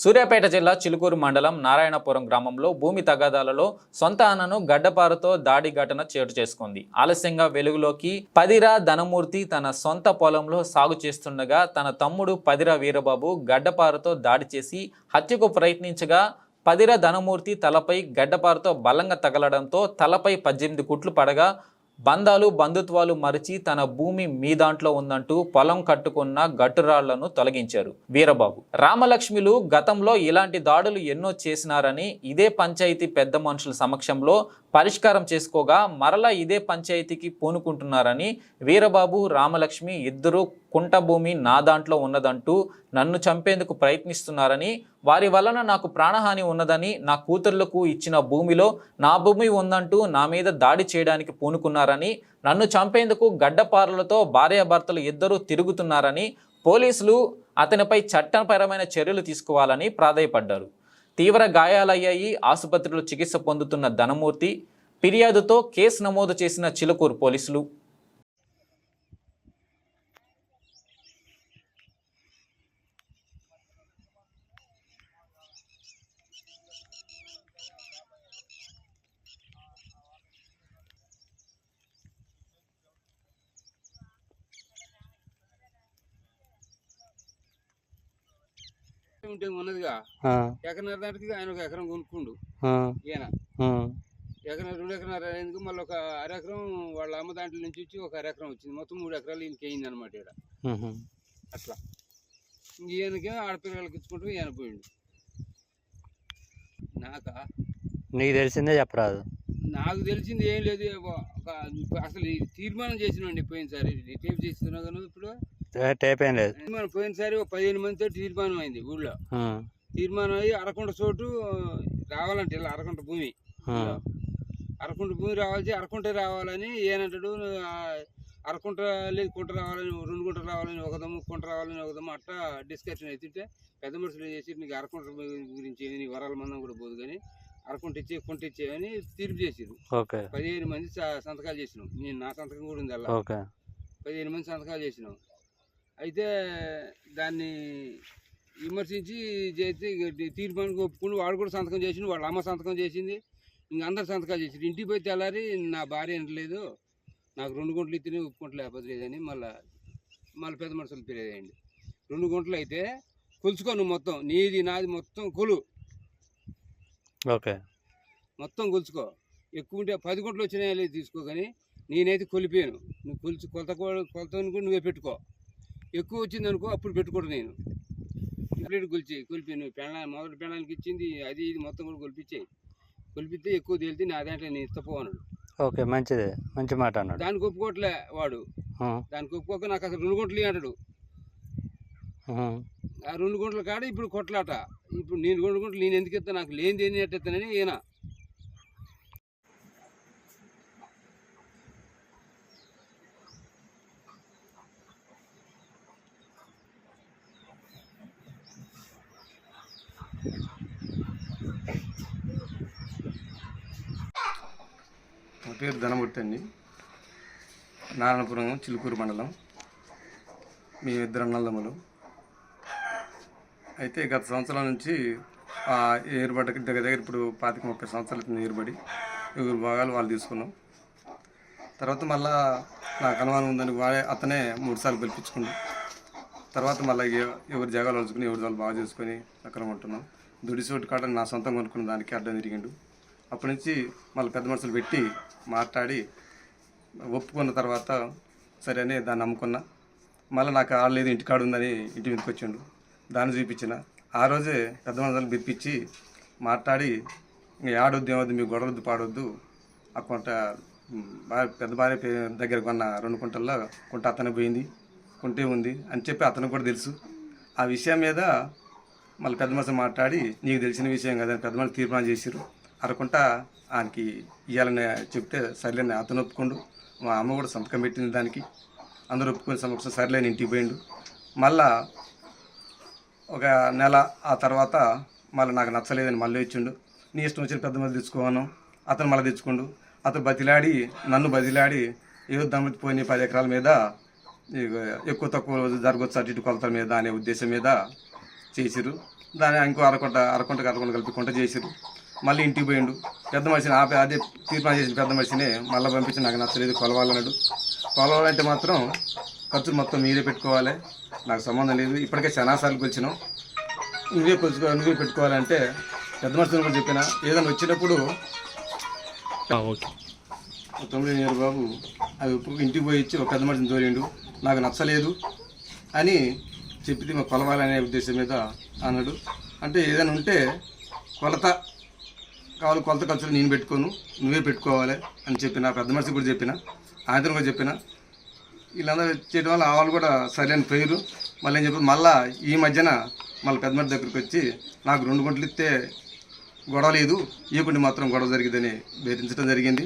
సూర్యాపేట జిల్లా చిలుకూరు మండలం నారాయణపురం గ్రామంలో భూమి తగాదాలలో సొంత అన్నను గడ్డపారతో దాడి ఘటన చోటు చేసుకుంది. ఆలస్యంగా వెలుగులోకి పదిరా ధనమూర్తి తన సొంత పొలంలో సాగు చేస్తుండగా తన తమ్ముడు పదిరా వీరబాబు గడ్డపారతో దాడి చేసి హత్యకు ప్రయత్నించగా పదిర ధనమూర్తి తలపై గడ్డపారతో బలంగా తగలడంతో తలపై పద్దెనిమిది కుట్లు పడగా బంధాలు బంధుత్వాలు మరిచి తన భూమి మీ దాంట్లో ఉందంటూ పొలం కట్టుకున్న గట్టురాళ్ళను తొలగించారు వీరబాబు. రామలక్ష్మిలు గతంలో ఇలాంటి దాడులు ఎన్నో చేసినారని ఇదే పంచాయతీ పెద్ద మనుషుల సమక్షంలో పరిష్కారం చేసుకోగా మరలా ఇదే పంచాయతీకి పూనుకుంటున్నారని వీరబాబు రామలక్ష్మి ఇద్దరు కుంట భూమి నా దాంట్లో ఉన్నదంటూ నన్ను చంపేందుకు ప్రయత్నిస్తున్నారని వారి వలన నాకు ప్రాణహాని ఉన్నదని నా కూతుర్లకు ఇచ్చిన భూమిలో నా భూమి ఉందంటూ నా మీద దాడి చేయడానికి పూనుకున్నారని నన్ను చంపేందుకు గడ్డపారలతో భార్యాభర్తలు ఇద్దరూ తిరుగుతున్నారని పోలీసులు అతనిపై చట్టపరమైన చర్యలు తీసుకోవాలని ప్రాధాయపడ్డారు. తీవ్ర గాయాలయ్యాయి. ఆసుపత్రిలో చికిత్స పొందుతున్న ధనమూర్తి ఫిర్యాదుతో కేసు నమోదు చేసిన చిలుకూరు పోలీసులు. ఉంటే ఉన్నదిగా. ఎకరన్నర దాటికి ఆయన ఒక ఎకరం కొనుక్కుండు. ఈయన. ఎకరం రెండు ఎకరాలు అయ్యేందుకు మళ్ళీ ఒక అరెకరం వాళ్ళ అమ్మ దాంట్లో నుంచి వచ్చి ఒక అరెకరం వచ్చింది. మొత్తం మూడు ఎకరాలు ఈయనకి అయింది అనమాట ఇక్కడ. అట్లా. ఈయనకి ఆడపిల్లలకి ఇచ్చుకుంటూ ఈయన పోయిండు. నాక? నీకు తెలిసిందే చెప్పరాదు. నాకు తెలిసింది ఏం లేదు. అసలు తీర్మానం చేసినండి పోయినసారి. టేప్ కదా ఇప్పుడు టేప్ ఏం లేదు. తీర్మానం పోయినసారి ఒక పదిహేను మందితో తీర్మానం అయింది ఊళ్ళో. ఆ, తీర్మానం అయ్యి అరకుంట చోటు రావాలంటే ఇలా అరకుంట భూమి. ఆ, అరకుంట భూమి రావాల్సి అరకుంట రావాలని ఏనంటాడు ఆ, అరకుంట లేదు కుంట రావాలని రెండు గుంట రావాలని ఒకదమ్ము కుంట రావాలని ఒకదమ్ము అట్టా డిస్కషన్ అవుతుంటే పెద్ద మనుషులు చేసి నీకు అరకుంట గురించి ఏమి నీ వరాల మందం కూడా పోదు కానీ అరకుంట ఇచ్చే కుంట ఇచ్చేయని తీర్పు చేసిరు ఓకే. పదిహేను మంది స- సంతకాలు చేసినాం. నేను నా సంతకం కూడా ఉంది అలా ఓకే. పదిహేను మంది సంతకాలు చేసినాం. అయితే దాన్ని విమర్శించి చేస్తే ఇక తీ- తీర్మానానికి ఒప్పుకుని వాడు కూడా సంతకం చేసిండు వాళ్ళ అమ్మ సంతకం చేసింది ఇంక అందరు సంతకాలు చేసిండు ఇంటికి పోయి తెల్లారి నా భార్య అనట్లేదు నాకు రెండు గుంటలు ఇస్తేనే ఒప్పుకుంటూ లేకపోతే లేదని మళ్ళీ మళ్ళీ పెద్ద మనుషులు ఫిర్యాదు అయ్యండి రెండు గుంటలు అయితే కొలుచుకో నువ్వు మొత్తం నీది నాది మొత్తం కొలు. ఓకే. మొత్తం కొలుచుకో. ఎక్కువ ఉంటే పది గుంటలు వచ్చినాయా తీసుకో కానీ నేనైతే కొలిపాను నువ్వు కొలిచి కొలత కొలత కూడా నువ్వే పెట్టుకో. ఎక్కువ వచ్చింది అనుకో అప్పుడు పెట్టుకోడు నేను. కంప్లీట్ కొలిచి కొలిపి నువ్వు పెళ్ళ మొదటి పెళ్ళానికి ఇచ్చింది అది ఇది మొత్తం కూడా కొలిపించాయి కొలిపిస్తే ఎక్కువ తేలితే నా దాంట్లో నేను ఇస్తపో అన్నాడు. ఓకే మంచిదే. మంచి మాట అన్నాడు. దానికి ఒప్పుకోవట్లే వాడు. దానికి ఒప్పుకోక నాకు అసలు రెండు గుంటలు అంటాడు ఆ, రెండు గుంటల కాడ ఇప్పుడు కొట్లాట. ఇప్పుడు నేను రెండు గుంటలు నేను ఎందుకు ఇస్తాను నాకు లేనిది ఏంది ఎట్టేస్తానని ఈయన. పేరు ధనమూర్తి అండి. నారాయణపురం చిలుకూరు మండలం. మీ ఇద్దరు అన్నదమ్ములు. అయితే గత సంవత్సరాల నుంచి ఆ ఏర్పడ్డకి దగ్గర దగ్గర ఇప్పుడు పాతిక ముప్పై సంవత్సరాల కింద ఏర్పడి. ఎవరి భాగాలు వాళ్ళు తీసుకున్నాం. తర్వాత మళ్ళా నాకు అనుమానం ఉందని వాడే అతనే మూడుసార్లు పిలిపించుకున్నాం పిలిపించుకుండు తర్వాత మళ్ళీ ఎవరి జాగాలు అలుచుకుని ఎవరి వాళ్ళు బాగా చేసుకొని అక్కడ ఉంటున్నాం. దుడిసోటి కాడ నా సొంతం కొనుక్కున్న దానికి అడ్డం తిరిగిండు. అప్పటి నుంచి మళ్ళీ పెద్ద మనుషులు పెట్టి మాట్లాడి ఒప్పుకున్న తర్వాత సరే అని దాన్ని నమ్ముకున్నా. మళ్ళీ నాకు ఆడలేదు ఇంటికాడ ఉందని ఇంటి మీదకి వచ్చిండు. దాన్ని చూపించిన. ఆ రోజే పెద్ద మనుషులు పిలిపించి మాట్లాడి ఇంక ఆడొద్దు ఏమొద్దు మీకు గొడవద్దు పాడొద్దు. ఆ కొంట భార్య పెద్ద భార్య దగ్గర కొన్న రెండు కుంటల్లో కుంట అతను పోయింది. కుంటే ఉంది అని చెప్పి అతనికి కూడా తెలుసు. ఆ విషయం మీద మళ్ళీ పెద్ద మనుషులు మాట్లాడి నీకు తెలిసిన విషయం కదా పెద్ద మనుషులు తీర్మానం చేసిరు అనుకుంటా ఆయనకి ఇవ్వాలని చెప్తే సర్లేని అతను ఒప్పుకోండు. మా అమ్మ కూడా సంతకం పెట్టింది దానికి. అందరూ ఒప్పుకొని సంతకం సర్లేని ఇంటికి పోయిండు. మళ్ళా ఒక నెల ఆ తర్వాత మళ్ళీ నాకు నచ్చలేదని మళ్ళీ ఇచ్చిండు. నీ ఇష్టం వచ్చిన పెద్ద మంది తెచ్చుకోను అతను మళ్ళీ తెచ్చుకుండు. అతను బతిలాడి నన్ను బతిలాడి ఏదో దమ్మితి పోయిన పది ఎకరాల మీద ఎక్కువ తక్కువ జరగవచ్చు అటు ఇటు కొలతల మీద అనే ఉద్దేశం మీద చేసిరు దాన్ని ఇంకో అరకొంట అరకొంటకి అరకొంట కలిపి కొంట చేసిరు మళ్ళీ ఇంటికి పోయిండు. పెద్ద మనిషిని ఆపే అదే తీర్మానం చేసిన పెద్ద మనిషిని. మళ్ళీ పంపించి నాకు నచ్చలేదు కొలవాలన్నాడు కొలవాలంటే మాత్రం ఖర్చులు మొత్తం మీరే పెట్టుకోవాలి. నాకు సంబంధం లేదు. ఇప్పటికే చాలాసార్లు కొలిచినాం. నువ్వే కొలుచుకో నువ్వే పెట్టుకోవాలంటే పెద్ద మనుషులను కూడా చెప్పిన. ఏదైనా వచ్చినప్పుడు తొమ్మిది నేరు బాబు అవి ఇంటికి పోయి ఇచ్చి ఒక పెద్ద మనిషిని తోలిండు. నాకు నచ్చలేదు అని చెప్పితే మా కొలవాలనే ఉద్దేశం మీద అన్నాడు. అంటే ఏదైనా ఉంటే కొలత కావాలి కొలత ఖర్చులు నేను పెట్టుకోను నువ్వే పెట్టుకోవాలి అని చెప్పిన పెద్ద మనిషి కూడా చెప్పిన ఆయనతో కూడా చెప్పిన. వీళ్ళందరూ చేయడం వల్ల వాళ్ళు కూడా సరైన పేరు. మళ్ళీ ఏం చెప్పి మళ్ళా ఈ మధ్యన మళ్ళీ పెద్ద మనిషి దగ్గరికి వచ్చి నాకు రెండు గుంటలు ఇస్తే గొడవ లేదు ఇవ్వకుండా మాత్రం గొడవ జరిగిందని బెదిరించడం జరిగింది.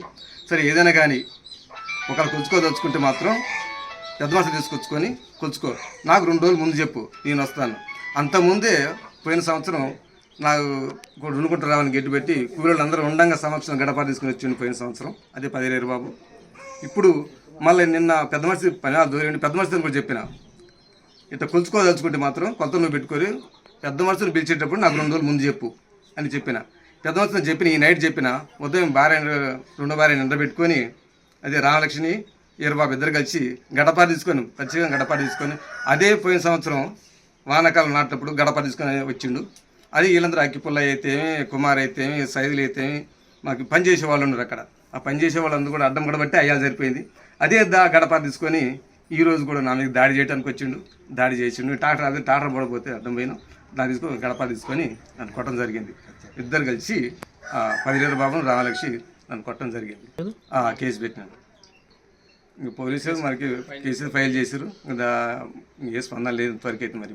సరే ఏదైనా కానీ ఒకళ్ళు కొలుచుకోదలుచుకుంటే మాత్రం పెద్ద మనుషులు తీసుకొచ్చుకొని కొలుచుకో. నాకు రెండు రోజులు ముందు చెప్పు నేను వస్తాను. అంతకుముందే పోయిన సంవత్సరం నాకు ఒక రెండు గడ్డి పెట్టి కూలీలు అందరూ ఉండంగా సంవత్సరం గడప తీసుకుని వచ్చిండు పోయిన సంవత్సరం. అదే పదిహేను బాబు. ఇప్పుడు మళ్ళీ నిన్న పెద్ద మనిషి పని దూరం పెద్ద మనిషిని కూడా చెప్పిన. ఇట్లా కొలుచుకోదలుచుకుంటే మాత్రం కొత్త నువ్వు పెట్టుకొని పెద్ద మనుషులు పిలిచేటప్పుడు నాకు రెండు రోజులు ముందు చెప్పు అని చెప్పిన. పెద్ద మనుషులు చెప్పిన ఈ నైట్ చెప్పిన ఉదయం భార్య రెండో భార్య నిండ పెట్టుకొని అదే రామలక్ష్మి ఈరబాబు ఇద్దరు కలిసి గడప తీసుకొని ప్రత్యేకంగా గడప తీసుకొని అదే పోయిన సంవత్సరం వానాకాలం నాటినప్పుడు గడపారు తీసుకొని వచ్చిండు అది వీళ్ళందరూ అక్కిపుల్ల అయితేమి కుమార్ అయితేమి సైదులు అయితేమి మాకు పని చేసే వాళ్ళు ఉన్నారు అక్కడ. ఆ పని చేసే వాళ్ళందరూ కూడా అడ్డం కూడా బట్టి అయ్యాలి సరిపోయింది. అదే దా గడప తీసుకొని ఈ రోజు కూడా నా మీద దాడి చేయడానికి వచ్చిండు దాడి చేసిండు. టాటర్ అదే టాటర్ పడకపోతే అడ్డం పోయినా. దాన్ని తీసుకొని గడప తీసుకొని నన్ను కొట్టడం జరిగింది. ఇద్దరు కలిసి ఆ, పదిహేను బాబును రామలక్ష్మి నన్ను కొట్టడం జరిగింది. ఆ, కేసు పెట్టినాను ఇంక పోలీసులు మనకి కేసు ఫైల్ చేశారు ఇంకా ఏ స్పందన లేదు ఇంతవరకు అయితే మరి